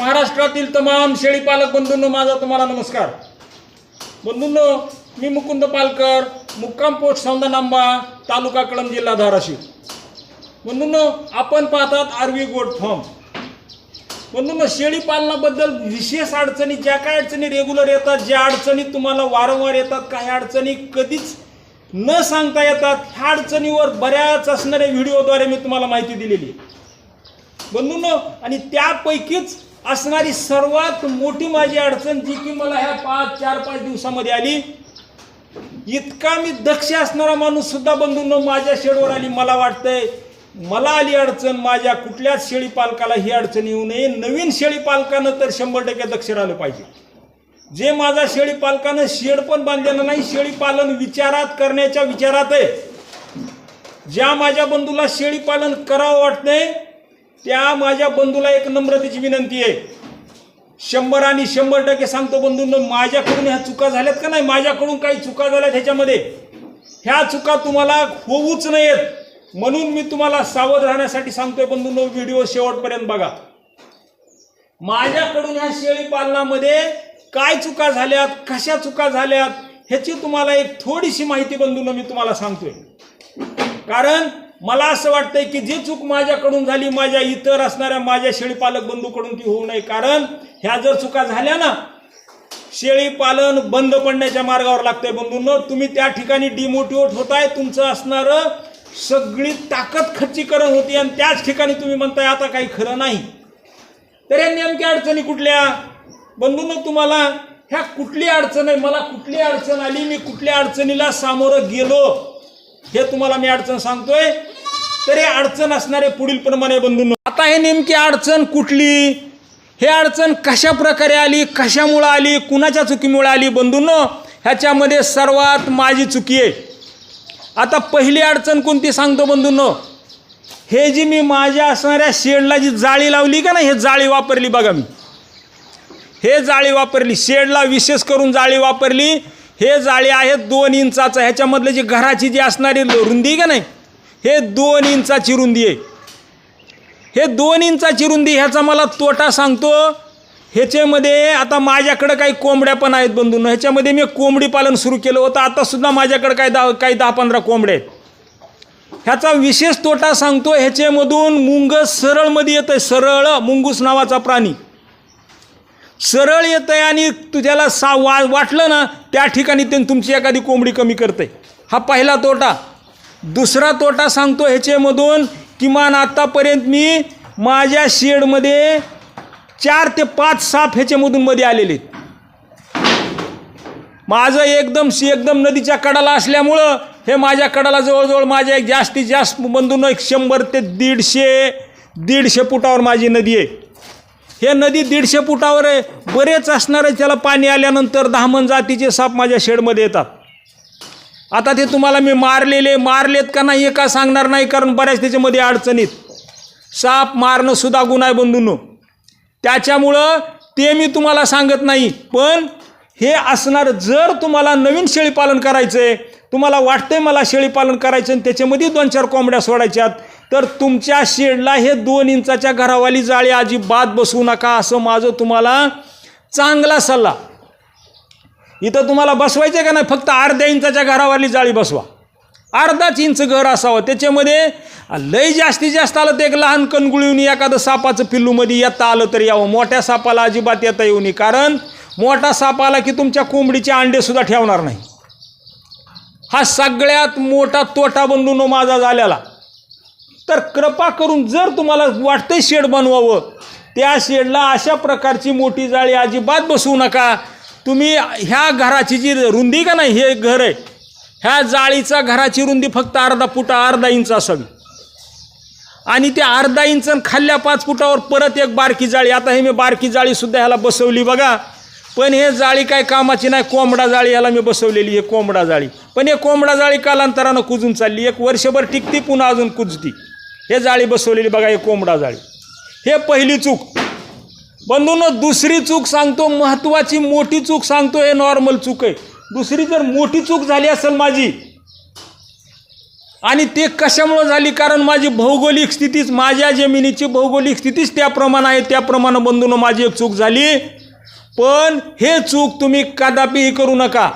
महाराष्ट्रातील तमाम शेळीपालक बंधूंनो माझा तुम्हाला नमस्कार. बंधूंनो मी मुकुंद पालकर मुक्काम पोस्ट सौंदा नांबा तालुका कळम जिल्हा धाराशिव. बंधूंनो आपण पाहतात आरवी गोट फॉर्म. बंधूंनो शेळी पालनाबद्दल विशेष अडचणी ज्या काय अडचणी रेग्युलर येतात ज्या अडचणी तुम्हाला वारंवार येतात काही अडचणी कधीच न सांगता येतात ह्या अडचणीवर बऱ्याच असणाऱ्या व्हिडिओद्वारे मी तुम्हाला माहिती दिलेली आहे. बंधूंनो आणि त्यापैकीच असणारी सर्वात मोठी माझी अडचण जी की मला ह्या पाच चार पाच दिवसामध्ये आली इतका मी दक्ष असणारा माणूस सुद्धा बंधूंनो माझ्या शेडवर आली मला वाटतंय मला आली अडचण माझ्या कुठल्याच शेळी पालकाला ही अडचण येऊ नये. नवीन शेळी पालकानं तर शंभर टक्के दक्ष राहिलं पाहिजे. जे माझा शेळी पालकानं शेड पण बांधलेलं नाही शेळी पालन विचारात करण्याच्या विचारात आहे. ज्या माझ्या बंधूला शेळी पालन करावं वाटतंय त्या माझ्या बंधूला एक नम्रतेची विनंती आहे. शंभर आणि शंभर टक्के सांगतो बंधूंनो माझ्याकडून ह्या चुका झाल्यात का नाही? माझ्याकडून काही चुका झाल्यात ह्याच्यामध्ये. ह्या चुका तुम्हाला होऊच नयेत. म्हणून मी तुम्हाला सावध राहण्यासाठी सांगतोय बंधूंनो व्हिडिओ शेवटपर्यंत बघा. माझ्याकडून ह्या शेळी पालनामध्ये काय चुका झाल्यात कशा चुका झाल्यात ह्याची तुम्हाला एक थोडीशी माहिती बंधूंनो मी तुम्हाला सांगतोय. कारण मला असं वाटतंय की जी चूक माझ्याकडून झाली माझ्या इतर असणाऱ्या माझ्या शेळीपालक बंधूकडून ती होऊ नये. कारण ह्या जर चुका झाल्या ना शेळी पालन बंद पडण्याच्या मार्गावर लागतंय बंधूंनो. तुम्ही त्या ठिकाणी डिमोटिवेट होताय तुमचं असणारं सगळी ताकद खच्चीकरण होती आणि त्याच ठिकाणी तुम्ही म्हणताय आता काही खरं नाही. तर या नेमक्या अडचणी कुठल्या? बंधूंनो तुम्हाला ह्या कुठली अडचण आहे? मला कुठली अडचण आली? मी कुठल्या अडचणीला सामोरं गेलो? हे तुम्हाला मी अडचण सांगतोय. तर हे अडचण असणारे पुढील प्रमाणे बंधून आता हे नेमकी अडचण कुठली? हे अडचण कशा प्रकारे आली? कशामुळं आली? कुणाच्या चुकीमुळे आली? बंधून ह्याच्यामध्ये सर्वात माझी चुकी आहे. आता पहिली अडचण कोणती सांगतो बंधून हे जी मी माझ्या असणाऱ्या शेडला जी जाळी लावली का नाही हे जाळी वापरली बघा मी. हे जाळी वापरली. शेडला विशेष करून जाळी वापरली. हे जाळी आहेत दोन इंचाचं. ह्याच्यामधलं जी घराची जी असणारी रुंदी का नाही हे दोन इंचाची रुंदी आहे. हे दोन इंचाची रुंदी ह्याचा मला तोटा सांगतो. ह्याच्यामध्ये आता माझ्याकडं काही कोंबड्या पण आहेत बंधून ह्याच्यामध्ये मी कोंबडी पालन सुरू केलं होतं. आतासुद्धा माझ्याकडं काही दहा काही दहा पंधरा कोंबड्या आहेत. ह्याचा विशेष तोटा सांगतो. ह्याच्यामधून मुंग सरळमध्ये येतं आहे सरळ मुंगूस नावाचा प्राणी. सरळ येतं आहे आणि तुझ्याला सा वा वाटलं ना त्या ठिकाणी ते तुमची एखादी कोंबडी कमी करते हा पहिला तोटा. दुसरा तोटा सांगतो ह्याच्यामधून किमान आत्तापर्यंत मी माझ्या शेडमध्ये चार ते पाच साप ह्याच्यामधून मध्ये आलेले माझं एकदम एकदम नदीच्या कडाला असल्यामुळं हे माझ्या कडाला जवळजवळ माझ्या एक जास्तीत जास्त बंधून एक शंभर ते दीडशे दीडशे फुटावर माझी नदी आहे. हे नदी दीडशे फुटावर आहे. बरेच असणारे त्याला पाणी आल्यानंतर दहामन जातीचे साप माझ्या शेडमध्ये येतात. आता ते तुम्हाला मी मारलेले मारलेत का नाही हे का सांगणार नाही कारण बऱ्याच त्याच्यामध्ये अडचणीत साप मारणं सुद्धा गुन्हा आहे बंधूंनो. त्याच्यामुळं ते मी तुम्हाला सांगत नाही पण हे असणार जर तुम्हाला नवीन शेळीपालन करायचं आहे तुम्हाला वाटतंय मला शेळीपालन करायचं आणि त्याच्यामध्ये दोन चार कोंबड्या सोडायच्यात तर तुमच्या शेडला हे दोन इंचाच्या घरावाली जाळी अजिबात बसवू नका असं माझं तुम्हाला चांगला सल्ला. इथं तुम्हाला बसवायचं का नाही? फक्त अर्ध्या इंचाच्या घरावाली जाळी बसवा. अर्धाच इंच घर असावं. त्याच्यामध्ये लय जास्तीत जास्त आलं तर एक लहान कणगुळीहून एखादं सापाचं पिल्लूमध्ये येता आलं तर यावं. मोठ्या सापाला अजिबात येता येऊ नये. कारण मोठा साप आला की तुमच्या कोंबडीचे अंडेसुद्धा ठेवणार नाही. हा सगळ्यात मोठा तोटा बंधून माझा झालेला. तर कृपा करून जर तुम्हाला वाटतंय शेड बनवावं त्या शेडला अशा प्रकारची मोठी जाळी अजिबात बसवू नका. तुम्ही ह्या घराची जी रुंदी का नाही हे घर आहे. ह्या जाळीचा घराची रुंदी फक्त अर्धा फुटा अर्धा इंच असावी. आणि त्या अर्धा इंच आणि खाल्ल्या पाच फुटावर परत एक बारकी जाळी. आता हे मी बारकी जाळीसुद्धा ह्याला बसवली बघा. पण हे जाळी काय कामाची नाही कोंबडा जाळी ह्याला मी बसवलेली आहे कोंबडा जाळी. पण हे कोंबडा जाळी कालांतरानं कुजून चालली. एक वर्षभर टिकती पुन्हा अजून कुजती. हे जाळी बसवलेली बघा हे कोंबडा जाळी. हे पहिली चूक. बंधून दुसरी चूक सांगतो महत्त्वाची मोठी चूक सांगतो हे नॉर्मल चूक आहे. दुसरी जर मोठी चूक झाली असेल माझी आणि ते कशामुळं झाली? कारण माझी भौगोलिक स्थितीच माझ्या जमिनीची भौगोलिक स्थितीच त्याप्रमाणे आहे त्याप्रमाणे बंधून माझी एक चूक झाली. पण हे चूक तुम्ही कदापिही करू नका.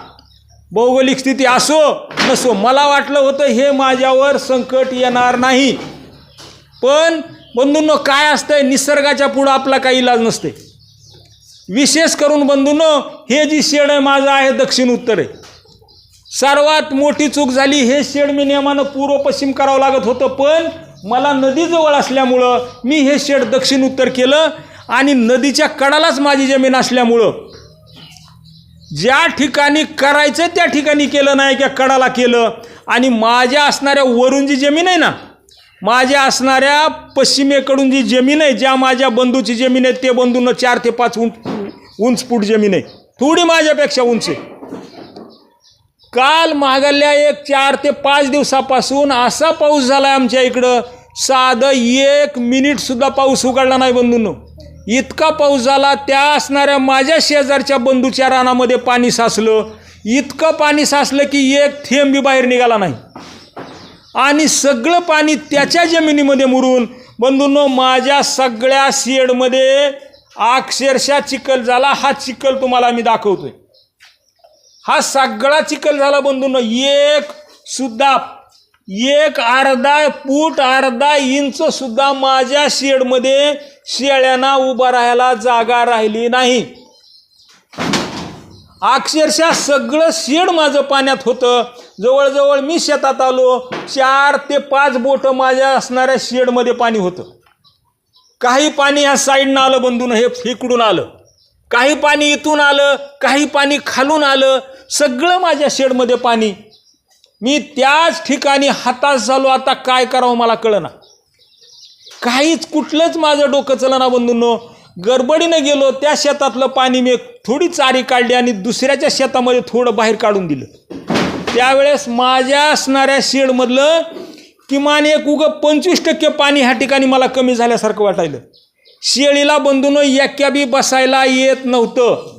भौगोलिक स्थिती असो नसो मला वाटलं होतं हे माझ्यावर संकट येणार नाही. पण बंधूंनो काय असतंय? निसर्गाच्या पुढं आपला काही इलाज नसते विशेष करून बंधूंनो हे जी शेड आहे माझं आहे दक्षिण उत्तर आहे. सर्वात मोठी चूक झाली हे शेड मी नियमानं पूर्व पश्चिम करावं लागत होतं पण मला नदीजवळ असल्यामुळं मी हे शेड दक्षिण उत्तर केलं आणि नदीच्या कडालाच माझी जमीन असल्यामुळं. ज्या ठिकाणी करायचं त्या ठिकाणी केलं नाही त्या कडाला केलं. आणि माझ्या असणाऱ्या वरून जी जमीन आहे ना माझ्या असणाऱ्या पश्चिमेकडून जी जमीन आहे ज्या माझ्या बंधूची जमीन आहे ते बंधूंना चार ते पाच उंच उंच फूट जमीन आहे. थोडी माझ्यापेक्षा उंच आहे. काल मागल्या एक चार ते पाच दिवसापासून असा पाऊस झाला आहे आमच्या इकडं. साधं एक मिनिटसुद्धा पाऊस उघडला नाही बंधूंनो. इतका पाऊस झाला त्या असणाऱ्या माझ्या शेजारच्या बंधूच्या रानामध्ये पाणी साचलं. इतकं पाणी साचलं की एक थेंबी बाहेर निघाला नाही. आणि सगळं पाणी त्याच्या जमिनीमध्ये मुरून. बंधूंनो माझ्या सगळ्या शेडमध्ये अक्षरशः चिखल झाला. हा चिखल तुम्हाला मी दाखवतोय. हा सगळा चिखल झाला बंधूंनो. एक सुद्धा एक अर्धा फूट अर्धा इंच सुद्धा माझ्या शेडमध्ये शेळ्यांना उभा राहायला जागा राहिली नाही. अक्षरशः सगळं शेड माझं पाण्यात होतं. जवळजवळ मी शेतात आलो चार ते पाच बोटं माझ्या असणाऱ्या शेडमध्ये पाणी होतं. काही पाणी ह्या साईडनं आलं बंधून हे इकडून आलं. काही पाणी इथून आलं काही पाणी खालून आलं. सगळं माझ्या शेडमध्ये पाणी. मी त्याच ठिकाणी हातास झालो आता काय करावं मला कळना. काहीच कुठलंच माझं डोकं चलना बंधूंनो. गडबडीनं गेलो त्या शेतातलं पाणी मी थोडी चारी काढली आणि दुसऱ्याच्या शेतामध्ये थोडं बाहेर काढून दिलं. त्यावेळेस माझ्या असणाऱ्या शेडमधलं किमान एक उगं पंचवीस टक्के पाणी ह्या ठिकाणी मला कमी झाल्यासारखं वाटायलं. शेळीला बंधून एक्या बी बसायला येत नव्हतं.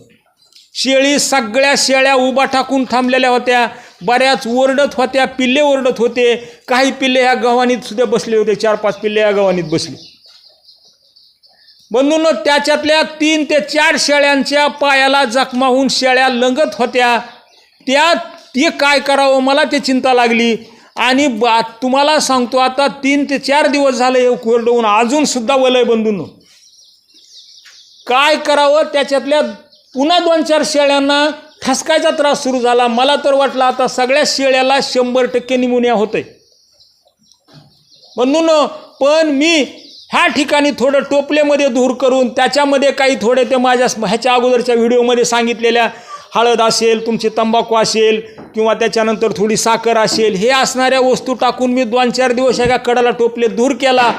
शेळी सगळ्या शेळ्या उभा टाकून थांबलेल्या होत्या. बऱ्याच ओरडत होत्या पिल्ले ओरडत होते. काही पिल्ले ह्या गव्हाणीत सुद्धा बसले होते चार पाच पिल्ले ह्या गव्हाणीत बसले. बंधूंनो त्याच्यातल्या तीन ते चार शेळ्यांच्या पायाला जखमाहून शेळ्या लंगत होत्या. त्या ते काय करावं मला ते चिंता लागली. आणि बा तुम्हाला सांगतो आता तीन ते चार दिवस झाले हे कोरडवून. अजून सुद्धा वलय बंधूंनो. काय करावं? त्याच्यातल्या पुन्हा दोन चार शेळ्यांना ठसकायचा त्रास सुरू झाला. मला तर वाटलं आता सगळ्या शेळ्याला शंभर टक्के निमोनिया होतंय. म्हणून पण मी ह्या ठिकाणी थोडं टोपलेमध्ये दूर करून त्याच्यामध्ये काही थोडे ते माझ्या ह्याच्या अगोदरच्या व्हिडिओमध्ये सांगितलेल्या हळद असेल तुमची तंबाखू असेल किंवा त्याच्यानंतर थोडी साखर असेल हे असणाऱ्या वस्तू टाकून मी दोन चार दिवस एका कडाला टोपले दूर केला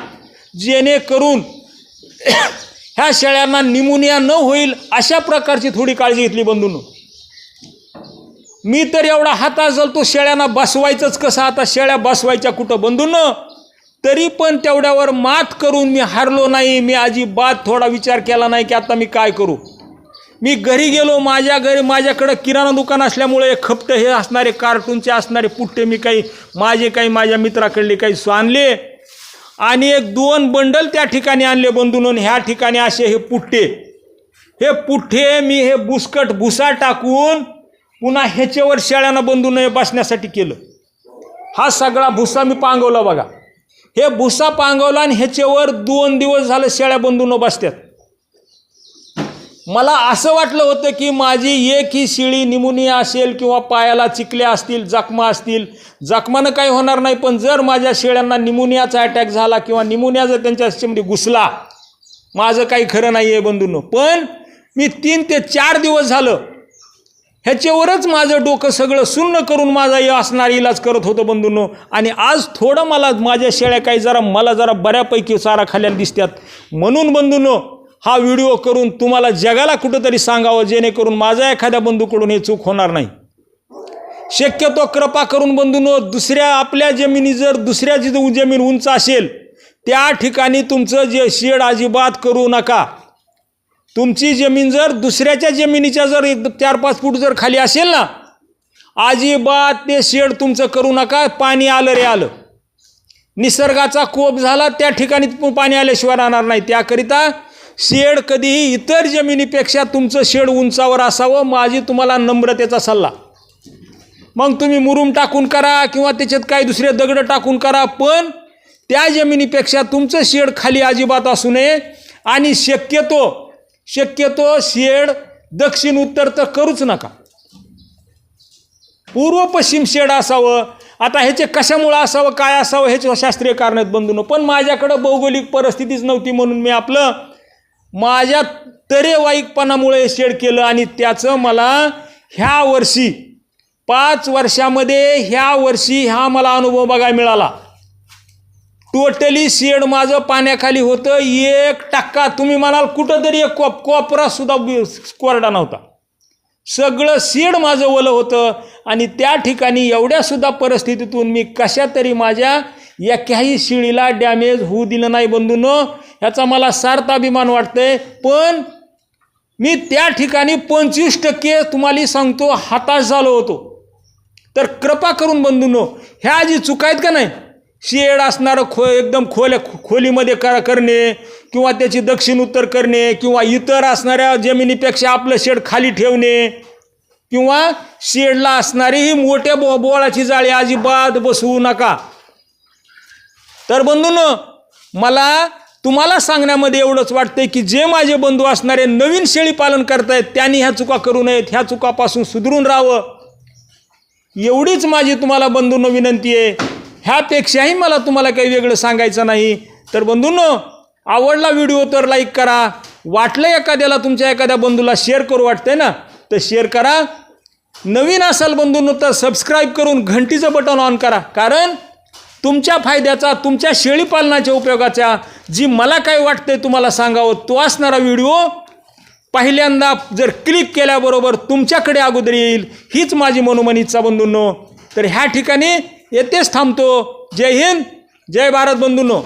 जेणेकरून ह्या शेळ्यांना निमोनिया न होईल अशा प्रकारची थोडी काळजी घेतली बंधून. मी तर एवढा हाता तो शेळ्यांना बसवायचंच कसं? आता शेळ्या बसवायच्या कुठं? बंधून तरी पण तेवढ्यावर मात करून मी हारलो नाही मी अजिबात थोडा विचार केला नाही की आता मी काय करू. मी घरी गेलो माझ्या घरी माझ्याकडं किराणा दुकान असल्यामुळे एक हे असणारे कार्टूनचे असणारे पुट्टे मी काही माझे काही माझ्या मित्राकडले काही आणले. आणि एक दोन बंडल त्या ठिकाणी आणले बंधून ह्या ठिकाणी असे हे पुट्टे. हे पुठ्ठे मी हे बुसकट भुसा टाकून पुन्हा ह्याच्यावर शेळ्यांना बंधून बसण्यासाठी केलं. हा सगळा भुसा मी पांगवला बघा. हे भुसा पांगवला आणि ह्याच्यावर दोन दिवस झालं शेळ्या बंधून बसतात मला असं वाटलं होतं की माझी एक ही शिळी निमोनिया असेल किंवा पायाला चिकल्या असतील जखमा असतील. जखमानं काही होणार नाही पण जर माझ्या शेळ्यांना निमोनियाचा अटॅक झाला किंवा निमोनिया जर त्यांच्या ह्याच्यामध्ये घुसला माझं काही खरं नाही आहे बंधूंनो. पण मी तीन ते चार दिवस झालं ह्याच्यावरच माझं डोकं सगळं सुन्न करून माझा असणार इलाज करत होतं बंधूंनो. आणि आज थोडं मला माझ्या शेळ्या काही जरा मला जरा बऱ्यापैकी चारा खाल्याला दिसतात म्हणून बंधूंनो हा व्हिडिओ करून तुम्हाला जगाला कुठंतरी सांगावं जेणेकरून माझ्या एखाद्या बंधूकडून हे चूक होणार नाही. शक्यतो कृपा करून बंधूंनो दुसऱ्या आपल्या जमिनी जर दुसऱ्या जिथं जमीन उंच असेल त्या ठिकाणी तुमचं जे शेड अजिबात करू नका. तुमची जमीन जर दुसऱ्याच्या जमिनीच्या जर एक चार पाच फूट जर खाली असेल ना अजिबात ते शेड तुमचं करू नका पाणी आलं रे आलं. निसर्गाचा कोप झाला त्या ठिकाणी पाणी आल्याशिवाय राहणार नाही. त्याकरिता शेड कधीही इतर जमिनीपेक्षा तुमचं शेड उंचावर असावं माझी तुम्हाला नम्रतेचा सल्ला. मग तुम्ही मुरुम टाकून करा किंवा त्याच्यात काही दुसरे दगड टाकून करा पण त्या जमिनीपेक्षा तुमचं शेड खाली अजिबात असू नये. आणि शक्यतो शक्यतो शेड दक्षिण उत्तर तर करूच नका. पूर्व पश्चिम शेड असावं आता ह्याचे कशामुळं असावं काय असावं ह्याचे शास्त्रीय कारण आहेत बंधून. पण माझ्याकडं भौगोलिक परिस्थितीच नव्हती म्हणून मी आपलं माझ्या तरेवाईकपणामुळे हे शेड केलं आणि त्याचं मला ह्या वर्षी पाच वर्षामध्ये ह्या वर्षी हा मला अनुभव बघायला मिळाला. टोटली शेड माझं पाण्याखाली होतं. एक टक्का. तुम्ही म्हणाल कुठंतरी एक कोप कोपरा सुद्धा कोरडा नव्हता. सगळं शेड माझं ओलं होतं. आणि त्या ठिकाणी एवढ्यासुद्धा परिस्थितीतून मी कशा तरी माझ्या एकाही शिळीला डॅमेज होऊ दिलं नाही बंधून. ह्याचा मला सार्थ अभिमान वाटतंय. पण मी त्या ठिकाणी पंचवीस टक्के तुम्हाला सांगतो हताश झालो होतो. तर कृपा करून बंधून ह्या जी चुका आहेत का नाही? शेड असणारं खो एकदम खोल्या खोलीमध्ये करा करणे किंवा त्याची दक्षिण उत्तर करणे किंवा इतर असणाऱ्या जमिनीपेक्षा आपलं शेड खाली ठेवणे किंवा शेडला असणारी ही मोठ्या बो बोळाची जाळी अजिबात बसवू नका. तर बंधून मला तुम्हाला सांगण्यामध्ये एवढंच वाटतंय की जे माझे बंधू असणारे नवीन शेळी पालन करतायत त्यांनी ह्या चुका करू नयेत ह्या चुकापासून सुधरून राहावं. एवढीच माझी तुम्हाला बंधूंना विनंती आहे. ह्यापेक्षाही मला तुम्हाला काही वेगळं सांगायचं नाही. तर बंधूंनो आवडला व्हिडिओ तर लाईक करा. वाटलं एखाद्याला तुमच्या एखाद्या बंधूला शेअर करू वाटतंय ना तर शेअर करा. नवीन असाल बंधूंनो तर सबस्क्राईब करून घंटीचं बटन ऑन करा. कारण तुमच्या फायद्याचा तुमच्या शेळीपालनाच्या उपयोगाचा जी मला काय वाटतंय तुम्हाला सांगावं तो असणारा व्हिडिओ पहिल्यांदा जर क्लिक केल्याबरोबर तुमच्याकडे अगोदर येईल. हीच माझी मनोमन इच्छा बंधूंनो. तर ह्या ठिकाणी येथेच थांबतो जय हिंद जय भारत बंधूंनो